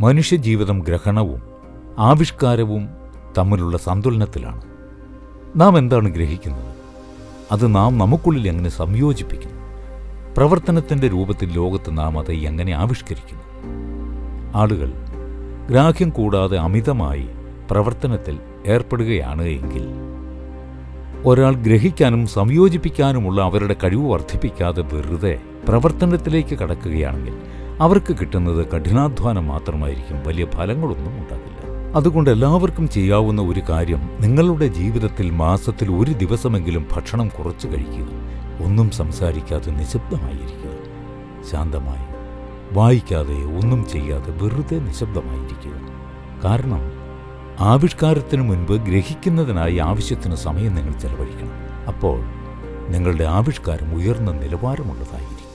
മനുഷ്യജീവിതം ഗ്രഹണവും ആവിഷ്കാരവും തമ്മിലുള്ള സന്തുലനത്തിലാണ്. നാം എന്താണ് ഗ്രഹിക്കുന്നത്? അത് നാം നമുക്കുള്ളിൽ എങ്ങനെ സംയോജിപ്പിക്കുന്നു? പ്രവർത്തനത്തിന്റെ രൂപത്തിൽ ലോകത്ത് നാം അത് എങ്ങനെ ആവിഷ്കരിക്കുന്നു? ആളുകൾ ഗ്രാഹ്യം കൂടാതെ അമിതമായി പ്രവർത്തനത്തിൽ ഏർപ്പെടുകയാണ് എങ്കിൽ ഒരാൾ ഗ്രഹിക്കാനും സംയോജിപ്പിക്കാനുമുള്ള അവരുടെ കഴിവ് വർദ്ധിപ്പിക്കാതെ വെറുതെ പ്രവർത്തനത്തിലേക്ക് കടക്കുകയാണെങ്കിൽ അവർക്ക് കിട്ടുന്നത് കഠിനാധ്വാനം മാത്രമായിരിക്കും. വലിയ ഫലങ്ങളൊന്നും ഉണ്ടാകില്ല. അതുകൊണ്ട് എല്ലാവർക്കും ചെയ്യാവുന്ന ഒരു കാര്യം നിങ്ങളുടെ ജീവിതത്തിൽ മാസത്തിൽ ഒരു ദിവസമെങ്കിലും ഭക്ഷണം കുറച്ചു കഴിക്കുക. ഒന്നും സംസാരിക്കാതെ നിശബ്ദമായിരിക്കുക. ശാന്തമായി. വായിക്കാതെ ഒന്നും ചെയ്യാതെ വെറുതെ നിശബ്ദമായിരിക്കുക. കാരണം ആവിഷ്കാരത്തിന് മുൻപ് ഗ്രഹിക്കുന്നതിനായി ആവശ്യത്തിന് സമയം നിങ്ങൾ ചെലവഴിക്കണം. അപ്പോൾ നിങ്ങളുടെ ആവിഷ്കാരം ഉയർന്ന നിലവാരമുള്ളതായിരിക്കും.